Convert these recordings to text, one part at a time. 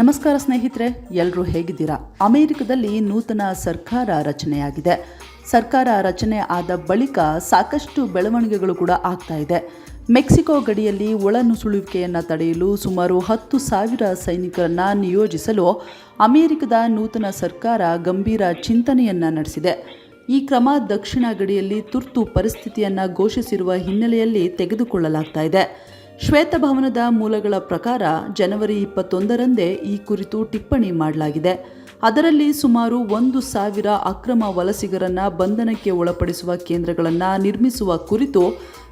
ನಮಸ್ಕಾರ ಸ್ನೇಹಿತರೆ ಎಲ್ಲರೂ ಹೇಗಿದ್ದೀರಾ? ಅಮೆರಿಕದಲ್ಲಿ ನೂತನ ಸರ್ಕಾರ ರಚನೆಯಾಗಿದೆ. ಸರ್ಕಾರ ರಚನೆ ಆದ ಬಳಿಕ ಸಾಕಷ್ಟು ಬೆಳವಣಿಗೆಗಳು ಕೂಡ ಆಗ್ತಾ ಇದೆ. ಮೆಕ್ಸಿಕೋ ಗಡಿಯಲ್ಲಿ ಒಳನುಸುಳುವಿಕೆಯನ್ನು ತಡೆಯಲು ಸುಮಾರು ಹತ್ತು ಸಾವಿರ ಸೈನಿಕರನ್ನು ನಿಯೋಜಿಸಲು ಅಮೆರಿಕದ ನೂತನ ಸರ್ಕಾರ ಗಂಭೀರ ಚಿಂತನೆಯನ್ನು ನಡೆಸಿದೆ. ಈ ಕ್ರಮ ದಕ್ಷಿಣ ಗಡಿಯಲ್ಲಿ ತುರ್ತು ಪರಿಸ್ಥಿತಿಯನ್ನು ಘೋಷಿಸಿರುವ ಹಿನ್ನೆಲೆಯಲ್ಲಿ ತೆಗೆದುಕೊಳ್ಳಲಾಗ್ತಾ ಇದೆ. ಶ್ವೇತಭವನದ ಮೂಲಗಳ ಪ್ರಕಾರ ಜನವರಿ ಇಪ್ಪತ್ತೊಂದರಂದೇ ಈ ಕುರಿತು ಟಿಪ್ಪಣಿ ಮಾಡಲಾಗಿದೆ. ಅದರಲ್ಲಿ ಸುಮಾರು ಒಂದು ಸಾವಿರ ಅಕ್ರಮ ವಲಸಿಗರನ್ನು ಬಂಧನಕ್ಕೆ ಒಳಪಡಿಸುವ ಕೇಂದ್ರಗಳನ್ನು ನಿರ್ಮಿಸುವ ಕುರಿತು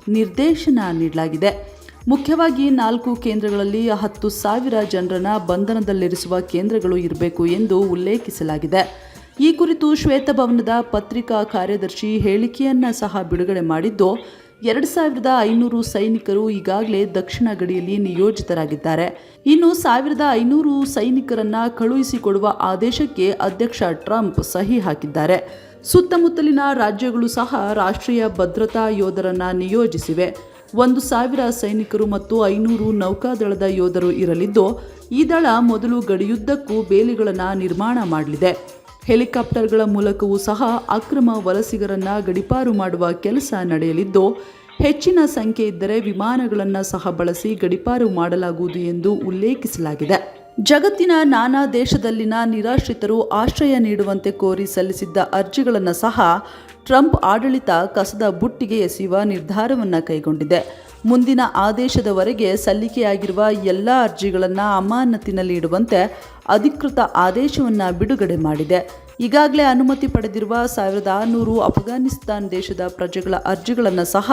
ನಿರ್ದೇಶನ ನೀಡಲಾಗಿದೆ. ಮುಖ್ಯವಾಗಿ ನಾಲ್ಕು ಕೇಂದ್ರಗಳಲ್ಲಿ ಹತ್ತು ಸಾವಿರ ಜನರನ್ನ ಬಂಧನದಲ್ಲಿರಿಸುವ ಕೇಂದ್ರಗಳು ಇರಬೇಕು ಎಂದು ಉಲ್ಲೇಖಿಸಲಾಗಿದೆ. ಈ ಕುರಿತು ಶ್ವೇತಭವನದ ಪತ್ರಿಕಾ ಕಾರ್ಯದರ್ಶಿ ಹೇಳಿಕೆಯನ್ನು ಸಹ ಬಿಡುಗಡೆ ಮಾಡಿದ್ದು ಎರಡು ಸಾವಿರದ ಐನೂರು ಸೈನಿಕರು ಈಗಾಗಲೇ ದಕ್ಷಿಣ ಗಡಿಯಲ್ಲಿ ನಿಯೋಜಿತರಾಗಿದ್ದಾರೆ. ಇನ್ನು ಸಾವಿರದ ಐನೂರು ಸೈನಿಕರನ್ನ ಕಳುಹಿಸಿಕೊಡುವ ಆದೇಶಕ್ಕೆ ಅಧ್ಯಕ್ಷ ಟ್ರಂಪ್ ಸಹಿ ಹಾಕಿದ್ದಾರೆ. ಸುತ್ತಮುತ್ತಲಿನ ರಾಜ್ಯಗಳು ಸಹ ರಾಷ್ಟ್ರೀಯ ಭದ್ರತಾ ಯೋಧರನ್ನ ನಿಯೋಜಿಸಿವೆ. ಒಂದು ಸಾವಿರ ಸೈನಿಕರು ಮತ್ತು ಐನೂರು ನೌಕಾದಳದ ಯೋಧರು ಇರಲಿದ್ದು, ಈ ದಳ ಮೊದಲು ಗಡಿಯುದ್ದಕ್ಕೂ ಬೇಲಿಗಳನ್ನು ನಿರ್ಮಾಣ ಮಾಡಲಿದೆ. ಹೆಲಿಕಾಪ್ಟರ್ಗಳ ಮೂಲಕವೂ ಸಹ ಅಕ್ರಮ ವಲಸಿಗರನ್ನು ಗಡಿಪಾರು ಮಾಡುವ ಕೆಲಸ ನಡೆಯಲಿದ್ದು, ಹೆಚ್ಚಿನ ಸಂಖ್ಯೆ ಇದ್ದರೆ ವಿಮಾನಗಳನ್ನು ಸಹ ಬಳಸಿ ಗಡಿಪಾರು ಮಾಡಲಾಗುವುದು ಎಂದು ಉಲ್ಲೇಖಿಸಲಾಗಿದೆ. ಜಗತ್ತಿನ ನಾನಾ ದೇಶದಲ್ಲಿನ ನಿರಾಶ್ರಿತರು ಆಶ್ರಯ ನೀಡುವಂತೆ ಕೋರಿ ಸಲ್ಲಿಸಿದ್ದ ಅರ್ಜಿಗಳನ್ನು ಸಹ ಟ್ರಂಪ್ ಆಡಳಿತ ಕಸದ ಬುಟ್ಟಿಗೆ ಎಸೆಯುವ ನಿರ್ಧಾರವನ್ನು ಕೈಗೊಂಡಿದೆ. ಮುಂದಿನ ಆದೇಶದವರೆಗೆ ಸಲ್ಲಿಕೆಯಾಗಿರುವ ಎಲ್ಲ ಅರ್ಜಿಗಳನ್ನು ಅಮಾನತಿನಲ್ಲಿ ಇಡುವಂತೆ ಅಧಿಕೃತ ಆದೇಶವನ್ನು ಬಿಡುಗಡೆ ಮಾಡಿದೆ. ಈಗಾಗಲೇ ಅನುಮತಿ ಪಡೆದಿರುವ ಸಾವಿರದ ಆರುನೂರು ಅಫ್ಘಾನಿಸ್ತಾನ್ ದೇಶದ ಪ್ರಜೆಗಳ ಅರ್ಜಿಗಳನ್ನು ಸಹ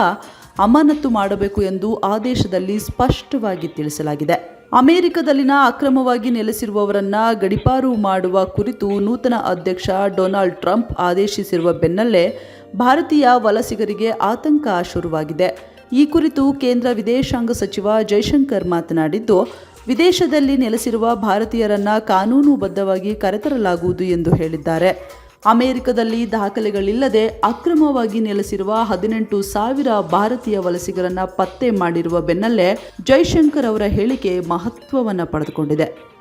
ಅಮಾನತು ಮಾಡಬೇಕು ಎಂದು ಆದೇಶದಲ್ಲಿ ಸ್ಪಷ್ಟವಾಗಿ ತಿಳಿಸಲಾಗಿದೆ. ಅಮೆರಿಕದಲ್ಲಿನ ಅಕ್ರಮವಾಗಿ ನೆಲೆಸಿರುವವರನ್ನ ಗಡಿಪಾರು ಮಾಡುವ ಕುರಿತು ನೂತನ ಅಧ್ಯಕ್ಷ ಡೊನಾಲ್ಡ್ ಟ್ರಂಪ್ ಆದೇಶಿಸಿರುವ ಬೆನ್ನಲ್ಲೇ ಭಾರತೀಯ ವಲಸಿಗರಿಗೆ ಆತಂಕ ಶುರುವಾಗಿದೆ. ಈ ಕುರಿತು ಕೇಂದ್ರ ವಿದೇಶಾಂಗ ಸಚಿವ ಜೈಶಂಕರ್ ಮಾತನಾಡಿದ್ದು ವಿದೇಶದಲ್ಲಿ ನೆಲೆಸಿರುವ ಭಾರತೀಯರನ್ನು ಕಾನೂನುಬದ್ಧವಾಗಿ ಕರೆತರಲಾಗುವುದು ಎಂದು ಹೇಳಿದ್ದಾರೆ. ಅಮೆರಿಕದಲ್ಲಿ ದಾಖಲೆಗಳಿಲ್ಲದೆ ಅಕ್ರಮವಾಗಿ ನೆಲೆಸಿರುವ ಹದಿನೆಂಟು ಸಾವಿರ ಭಾರತೀಯ ವಲಸಿಗರನ್ನ ಪತ್ತೆ ಮಾಡಿರುವ ಬೆನ್ನಲ್ಲೇ ಜೈಶಂಕರ್ ಅವರ ಹೇಳಿಕೆ ಮಹತ್ವವನ್ನು ಪಡೆದುಕೊಂಡಿದೆ.